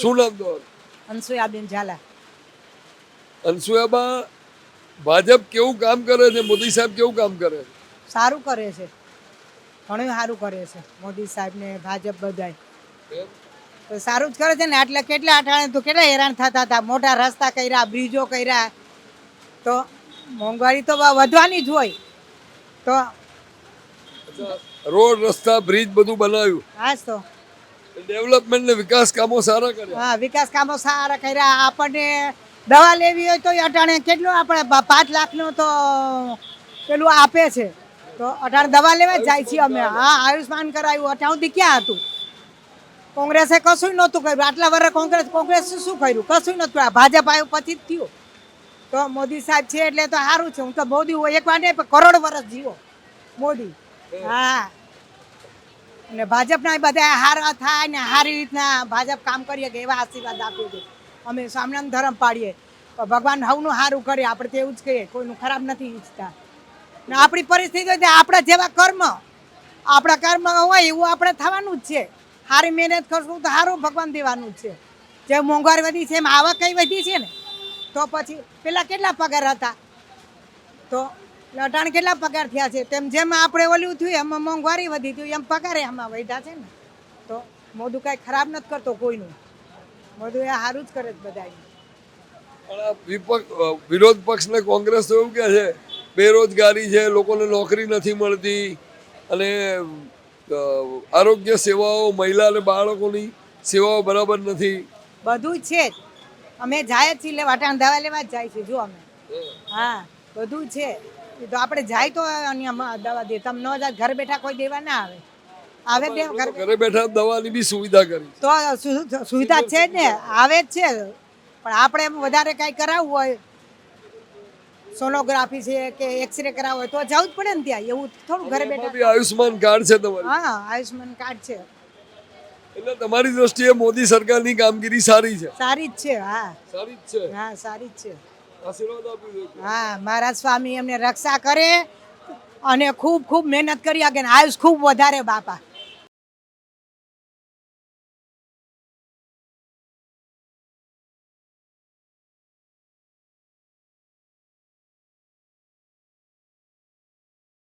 શું નામ તમારું? અનસુયાબેન ઝાલા. અનસુયાબા ભાજપ કેવું કામ કરે છે? મોદી સાહેબ કેવું કામ કરે છે? સારું કરે છે. ઘણું સારું કરે છે. મોદી સાહેબ ને ભાજપ બધાય. તો સારું જ કરે છે ને? એટલે કેટલા અઠાણે તો કેટલા હેરાન થતા હતા? મોટા રસ્તા કર્યા બ્રિજો કર્યા. તો મોંઘવારી તો વધવાની જ હોય. તો રોડ રસ્તા બ્રિજ બધું બનાવ્યું. હા તો. ડેવલપમેન્ટ ને વિકાસ કામો સારા કર્યા. હા વિકાસ કામો સારા કર્યા. આપણને દવા લેવી હોય તો અટાણે કેટલું આપણે પાંચ લાખનું તો પેલું આપે છે. તો અટાણે દવા લેવા જાય છીએ અમે. હા આયુષ્માન કરાયું. અટાણથી ક્યાં હતું. કોંગ્રેસે કશું નહોતું કર્યું. આટલા વર્ષ કોંગ્રેસ કોંગ્રેસ શું કર્યું? કશું નહોતું આ ભાજપ આવ્યું પછી જ થયું. તો મોદી સાહેબ છે એટલે તો સારું છે. હું તો મોદી હોય. એક વાર નહીં કરોડ વર્ષ જીવો. મોદી. હા. ને ભાજપના બધા હારા થાય ને સારી રીતના ભાજપ કામ કરીએ કે એવા આશીર્વાદ આપીએ છે અમે સ્વામિનારાયણ ધર્મ પાડીએ. ભગવાન હવનું સારું કરે, આપણે તેવું જ કહીએ, કોઈનું ખરાબ નથી ઈચ્છતા. ને આપણી પરિસ્થિતિ હોય આપણા જેવા કર્મ, આપણા કર્મ હોય એવું આપણે થવાનું જ છે. સારી મહેનત કરશું તો સારું ભગવાન દેવાનું જ છે. જે મોંઘવારી વધી છે એમ આવક કઈ વધી છે ને? તો પછી પેલા કેટલા પગાર હતા? તો અટાણે કેટલા પગાર થયા છે? તેમ જેમ આપણે ઓલું થયું એમાં મોંઘવારી વધી થયું એમ પગારે આમાં વધ્યા છે ને. તો મોદું કાંઈ ખરાબ નથી કરતો કોઈનું. મોદું એ સારું જ કરે છે અ, વિરોધ પક્ષ ને કોંગ્રેસ તો એવું કહે છે બેરોજગારી છે લોકોને નોકરી નથી મળતી અને આરોગ્ય સેવાઓ મહિલા અને બાળકોની સેવાઓ બરાબર નથી. બધું છે અમે જાય જ છીએ વાટાણ દવા લેવા જ જાય છે જો અમે. હા બધું છે એ તો આપણે જાય તો અન્યમાં દવા દે. તમે ન જાય ઘર બેઠા કોઈ દેવા ના આવે. આવે દે ઘર. ઘરે બેઠા દવાની બી સુવિધા કરી. તો સુવિધા છે જ ને. આવે જ છે. પણ આપણે એમ વધારે કાંઈ કરાવવું હોય સોનોગ્રાફી છે કે એક્સરે કરાવવું હોય તો જવું જ પડે ને ત્યાં. એવું થોડું ઘરે બેઠા. બી આયુષ્માન કાર્ડ છે તમારું. હા આયુષ્માન કાર્ડ છે. એટલે તમારી દ્રષ્ટિએ મોદી સરકારની કામગીરી સારી છે. સારી જ છે હા. સારી જ છે. હા સારી જ છે. હા મહારાજ સ્વામી એમને રક્ષા કરે અને ખૂબ ખૂબ મહેનત કરી આગે ને આયુષ ખૂબ વધારે બાપા.